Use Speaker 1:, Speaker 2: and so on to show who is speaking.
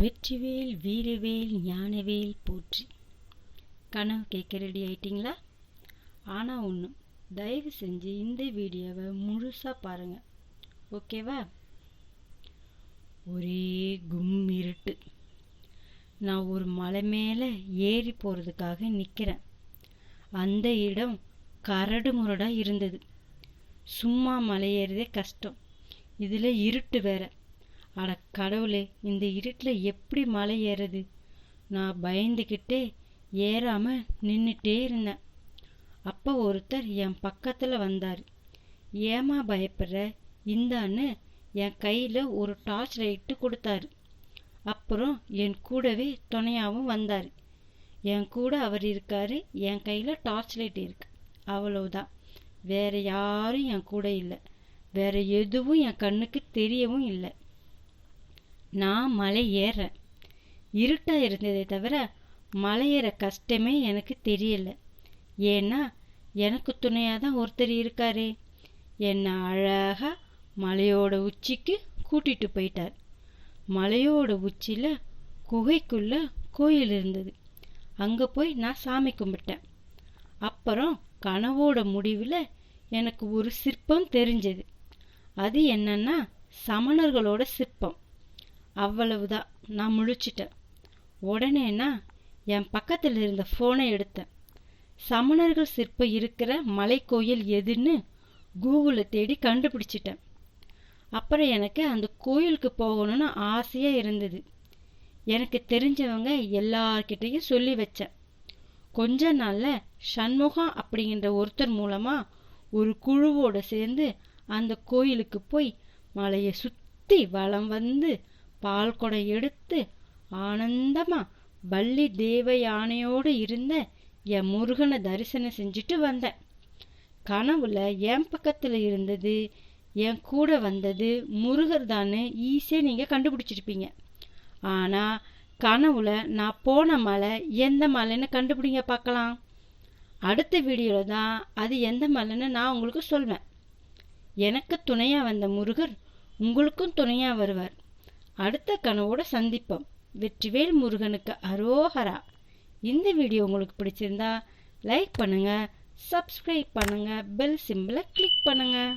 Speaker 1: வெற்றிவேல் வீரவேல் ஞானவேல் போற்றி. கனவு கேட்க ரெடி ஆயிட்டீங்களா? ஆனால் ஒன்று தயவு செஞ்சு இந்த வீடியோவை முழுசாக பாருங்கள் ஓகேவா ஒரே கும் இருட்டு. நான் ஒரு மலை மேலே ஏறி போகிறதுக்காக நிற்கிறேன் அந்த இடம் கரடு முரடாக இருந்தது. சும்மா மலை ஏறதே கஷ்டம். இதில் இருட்டு வேறு. அட கடவுளே இந்த இருட்டில் எப்படி மலை ஏறது நான் பயந்துக்கிட்டே ஏறாம நின்றுட்டே இருந்தேன். அப்போ ஒருத்தர் என் பக்கத்தில் வந்தார். ஏமா பயப்படுற? இந்தான்னு என் கையில் ஒரு டார்ச் லைட்டு கொடுத்தாரு. அப்புறம் என் கூடவே துணையாகவும் வந்தார். என் கூட அவர் இருக்காரு என் கையில் டார்ச் லைட் இருக்கு. அவ்வளவுதான். வேற யாரும் என் கூட இல்லை. வேற எதுவும் என் கண்ணுக்கு தெரியவும் இல்லை. நான் மலை ஏறேன் இருட்டாக இருந்ததே தவிர மலை ஏற கஷ்டமே எனக்கு தெரியல. ஏன்னா எனக்கு துணையாக தான் ஒருத்தர் இருக்காரே. என்னை அழகாக மலையோட உச்சிக்கு கூட்டிட்டு போயிட்டார். மலையோட உச்சியில் குகைக்குள்ள கோயில் இருந்தது. அங்கே போய் நான் சாமி கும்பிட்டேன். அப்புறம் கனவோட முடிவில் எனக்கு ஒரு சிற்பம் தெரிஞ்சது. அது என்னன்னா சமணர்களோட சிற்பம். அவ்வளவுதான். நான் முழிச்சிட்டேன். உடனேனா என் பக்கத்தில் இருந்த ஃபோனை எடுத்தேன். சமணர்கள் சிற்பம் இருக்கிற மலைக்கோயில் எதுன்னு கூகுளில் தேடி கண்டுபிடிச்சிட்டேன். அப்புறம் எனக்கு அந்த கோயிலுக்கு போகணும்னு ஆசையாக இருந்தது. எனக்கு தெரிஞ்சவங்க எல்லார்கிட்டையும் சொல்லி வச்சேன். கொஞ்ச நாளில் சண்முகம் அப்படிங்கிற ஒருத்தர் மூலமாக ஒரு குழுவோடு சேர்ந்து அந்த கோயிலுக்கு போய் மலையை சுற்றி வளம் வந்து பால் குடம் எடுத்து ஆனந்தமா வள்ளி தேவ யானையோடு இருந்த என் முருகனை தரிசனம் செஞ்சுட்டு வந்தேன் கனவுல என் பக்கத்துல இருந்தது என் கூட வந்தது முருகர் தான் ஈஸியாக நீங்கள் கண்டுபிடிச்சிருப்பீங்க. ஆனால் கனவுல நான் போன மலை எந்த மலைன்னு கண்டுபிடிங்க பார்க்கலாம். அடுத்த வீடியோவில் தான் அது எந்த மலைன்னு நான் உங்களுக்கு சொல்வேன். எனக்கு துணையாக வந்த முருகர் உங்களுக்கும் துணையாக வருவார். அடுத்த கனவோட சந்திப்போம். வெற்றிவேல் முருகனுக்கு அரோஹரா. இந்த வீடியோ உங்களுக்கு பிடிச்சிருந்தா லைக் பண்ணுங்கள் சப்ஸ்கிரைப் பண்ணுங்கள் பெல் சிம்பிளை கிளிக் பண்ணுங்கள்